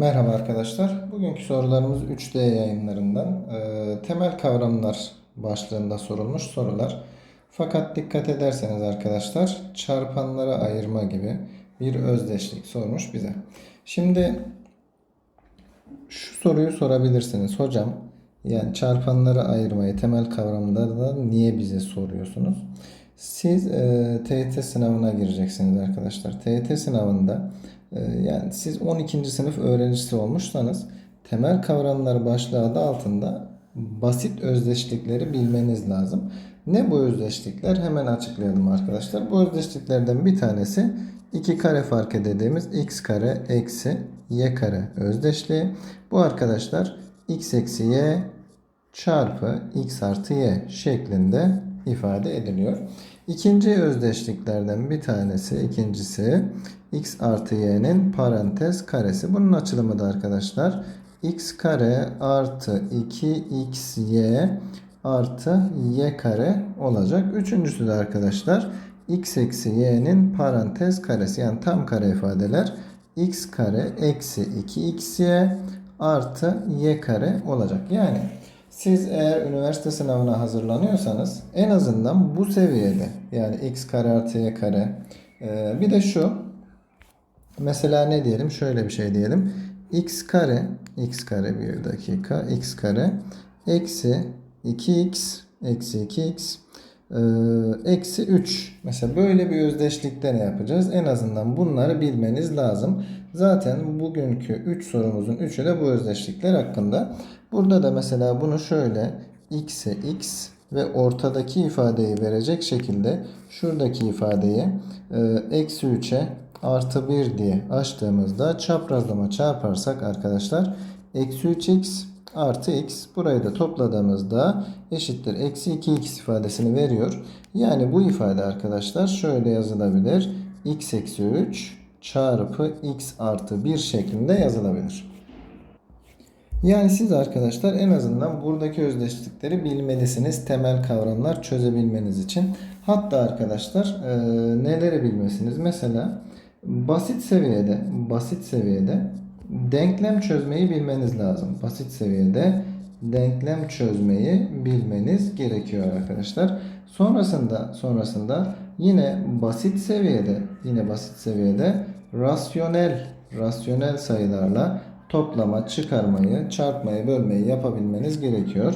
Merhaba arkadaşlar. Bugünkü sorularımız 3D yayınlarından e, temel kavramlar başlığında sorulmuş sorular. Fakat dikkat ederseniz arkadaşlar çarpanlara ayırma gibi bir özdeşlik sormuş bize. Şimdi şu soruyu sorabilirsiniz. Hocam yani çarpanlara ayırmayı temel kavramlarda niye bize soruyorsunuz? Siz e, TYT sınavına gireceksiniz arkadaşlar. TYT sınavında yani siz 12. sınıf öğrencisi olmuşsanız temel kavramlar başlığı adı altında basit özdeşlikleri bilmeniz lazım. Ne bu özdeşlikler? Hemen açıklayalım arkadaşlar. Bu özdeşliklerden bir tanesi iki kare fark dediğimiz x kare eksi y kare özdeşliği. Bu arkadaşlar x eksi y çarpı x artı y şeklinde ifade ediliyor. İkinci özdeşliklerden bir tanesi, ikincisi x artı y'nin parantez karesi. Bunun açılımı da arkadaşlar x kare artı 2xy artı y kare olacak. Üçüncüsü de arkadaşlar x eksi y'nin parantez karesi yani tam kare ifadeler x kare eksi 2xy artı y kare olacak. Yani siz eğer üniversite sınavına hazırlanıyorsanız en azından bu seviyede yani x kare artı y kare ee, bir de şu mesela ne diyelim şöyle bir şey diyelim. x kare x kare bir dakika x kare eksi 2x eksi 2x ee, eksi 3 mesela böyle bir özdeşlikte ne yapacağız? En azından bunları bilmeniz lazım. Zaten bugünkü 3 sorumuzun 3'ü de bu özdeşlikler hakkında. Burada da mesela bunu şöyle x'e x ve ortadaki ifadeyi verecek şekilde şuradaki ifadeyi e, eksi 3'e artı 1 diye açtığımızda çaprazlama çarparsak arkadaşlar eksi 3x artı x burayı da topladığımızda eşittir eksi 2x ifadesini veriyor. Yani bu ifade arkadaşlar şöyle yazılabilir. x eksi 3 çarpı x artı 1 şeklinde yazılabilir. Yani siz arkadaşlar en azından buradaki özdeşlikleri bilmelisiniz. Temel kavramlar çözebilmeniz için. Hatta arkadaşlar e, neleri bilmesiniz? Mesela basit seviyede basit seviyede denklem çözmeyi bilmeniz lazım. Basit seviyede denklem çözmeyi bilmeniz gerekiyor arkadaşlar. Sonrasında sonrasında yine basit seviyede yine basit seviyede rasyonel rasyonel sayılarla toplama, çıkarmayı, çarpmayı, bölmeyi yapabilmeniz gerekiyor.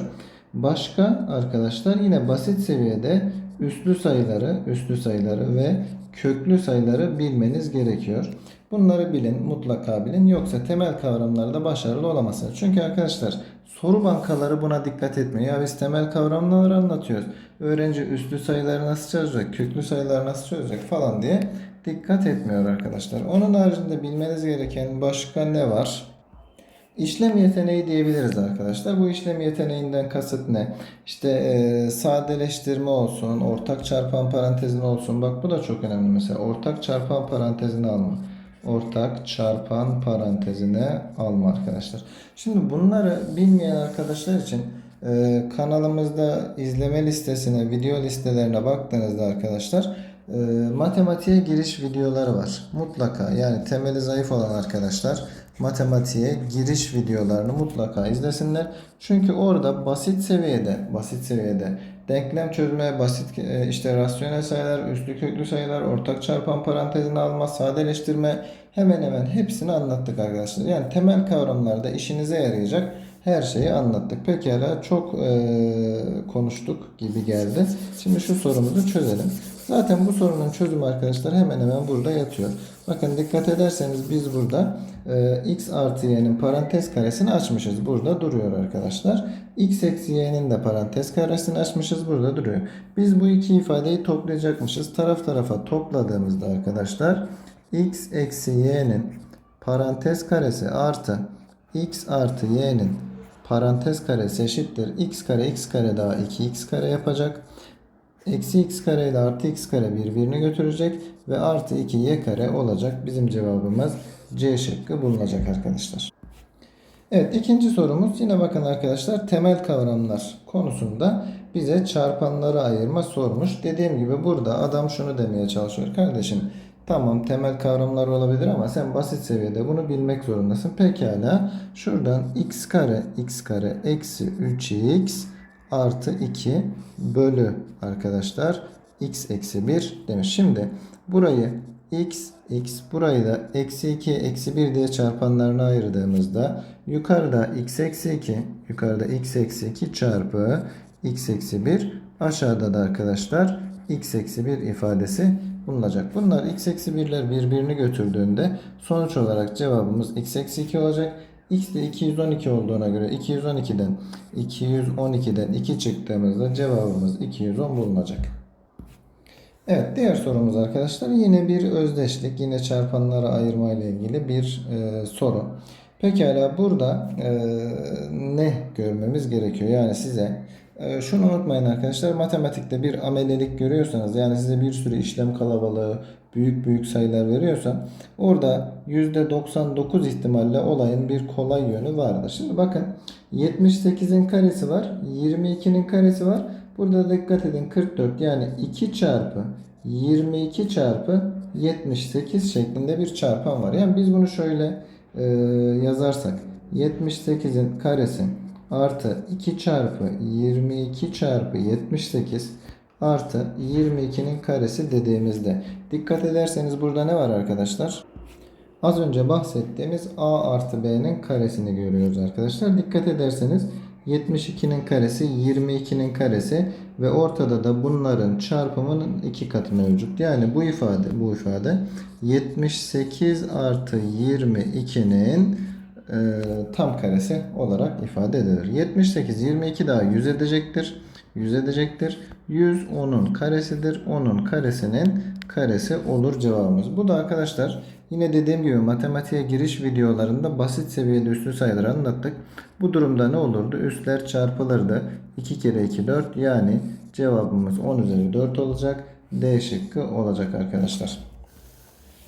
Başka arkadaşlar yine basit seviyede üslü sayıları, üslü sayıları ve köklü sayıları bilmeniz gerekiyor. Bunları bilin, mutlaka bilin. Yoksa temel kavramlarda başarılı olamazsınız. Çünkü arkadaşlar soru bankaları buna dikkat etmiyor. Ya biz temel kavramları anlatıyoruz. Öğrenci üslü sayıları nasıl çözecek, köklü sayıları nasıl çözecek falan diye dikkat etmiyor arkadaşlar. Onun haricinde bilmeniz gereken başka ne var? İşlem yeteneği diyebiliriz arkadaşlar. Bu işlem yeteneğinden kasıt ne? İşte e, sadeleştirme olsun, ortak çarpan parantezin olsun. Bak bu da çok önemli mesela. Ortak çarpan parantezini alma. Ortak çarpan parantezine alma arkadaşlar. Şimdi bunları bilmeyen arkadaşlar için e, kanalımızda izleme listesine, video listelerine baktığınızda arkadaşlar e, matematiğe giriş videoları var. Mutlaka yani temeli zayıf olan arkadaşlar matematiğe giriş videolarını mutlaka izlesinler. Çünkü orada basit seviyede, basit seviyede denklem çözme, basit e, işte rasyonel sayılar, üslü köklü sayılar, ortak çarpan parantezini alma, sadeleştirme hemen hemen hepsini anlattık arkadaşlar. Yani temel kavramlarda işinize yarayacak her şeyi anlattık. Pekala çok e, konuştuk gibi geldi. Şimdi şu sorumuzu çözelim. Zaten bu sorunun çözümü arkadaşlar hemen hemen burada yatıyor. Bakın dikkat ederseniz biz burada e, x artı y'nin parantez karesini açmışız. Burada duruyor arkadaşlar. x eksi y'nin de parantez karesini açmışız. Burada duruyor. Biz bu iki ifadeyi toplayacakmışız. Taraf tarafa topladığımızda arkadaşlar x eksi y'nin parantez karesi artı x artı y'nin parantez karesi eşittir. x kare x kare daha 2x kare yapacak. Eksi x kare ile artı x kare birbirini götürecek ve artı 2y kare olacak. Bizim cevabımız C şıkkı bulunacak arkadaşlar. Evet ikinci sorumuz yine bakın arkadaşlar temel kavramlar konusunda bize çarpanları ayırma sormuş. Dediğim gibi burada adam şunu demeye çalışıyor. Kardeşim Tamam temel kavramlar olabilir ama sen basit seviyede bunu bilmek zorundasın. Pekala şuradan x kare x kare eksi 3x artı 2 bölü arkadaşlar x eksi 1 demiş. Şimdi burayı x x burayı da eksi 2 eksi 1 diye çarpanlarına ayırdığımızda yukarıda x eksi 2 yukarıda x eksi 2 çarpı x eksi 1 aşağıda da arkadaşlar x eksi 1 ifadesi bulunacak. Bunlar x eksi 1'ler birbirini götürdüğünde sonuç olarak cevabımız x eksi 2 olacak. X de 212 olduğuna göre 212'den 212'den 2 çıktığımızda cevabımız 210 bulunacak. Evet diğer sorumuz arkadaşlar yine bir özdeşlik yine çarpanlara ayırma ile ilgili bir e, soru. Pekala burada e, ne görmemiz gerekiyor? Yani size şunu unutmayın arkadaşlar matematikte bir amelelik görüyorsanız yani size bir sürü işlem kalabalığı büyük büyük sayılar veriyorsa orada %99 ihtimalle olayın bir kolay yönü vardır. Şimdi bakın 78'in karesi var 22'nin karesi var. Burada dikkat edin 44 yani 2 çarpı 22 çarpı 78 şeklinde bir çarpan var. Yani biz bunu şöyle e, yazarsak 78'in karesi artı 2 çarpı 22 çarpı 78 artı 22'nin karesi dediğimizde dikkat ederseniz burada ne var arkadaşlar? Az önce bahsettiğimiz a artı b'nin karesini görüyoruz arkadaşlar. Dikkat ederseniz 72'nin karesi 22'nin karesi ve ortada da bunların çarpımının iki katı mevcut. Yani bu ifade bu ifade 78 artı 22'nin e, tam karesi olarak ifade edilir. 78 22 daha 100 edecektir. 100 edecektir. 100 10'un karesidir. 10'un karesinin karesi olur cevabımız. Bu da arkadaşlar yine dediğim gibi matematiğe giriş videolarında basit seviyede üslü sayıları anlattık. Bu durumda ne olurdu? Üstler çarpılırdı. 2 kere 2 4 yani cevabımız 10 üzeri 4 olacak. D şıkkı olacak arkadaşlar.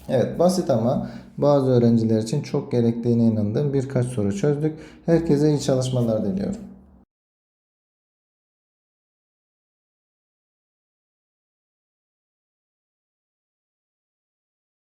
Evet basit ama bazı öğrenciler için çok gerektiğine inandığım birkaç soru çözdük. Herkese iyi çalışmalar diliyorum.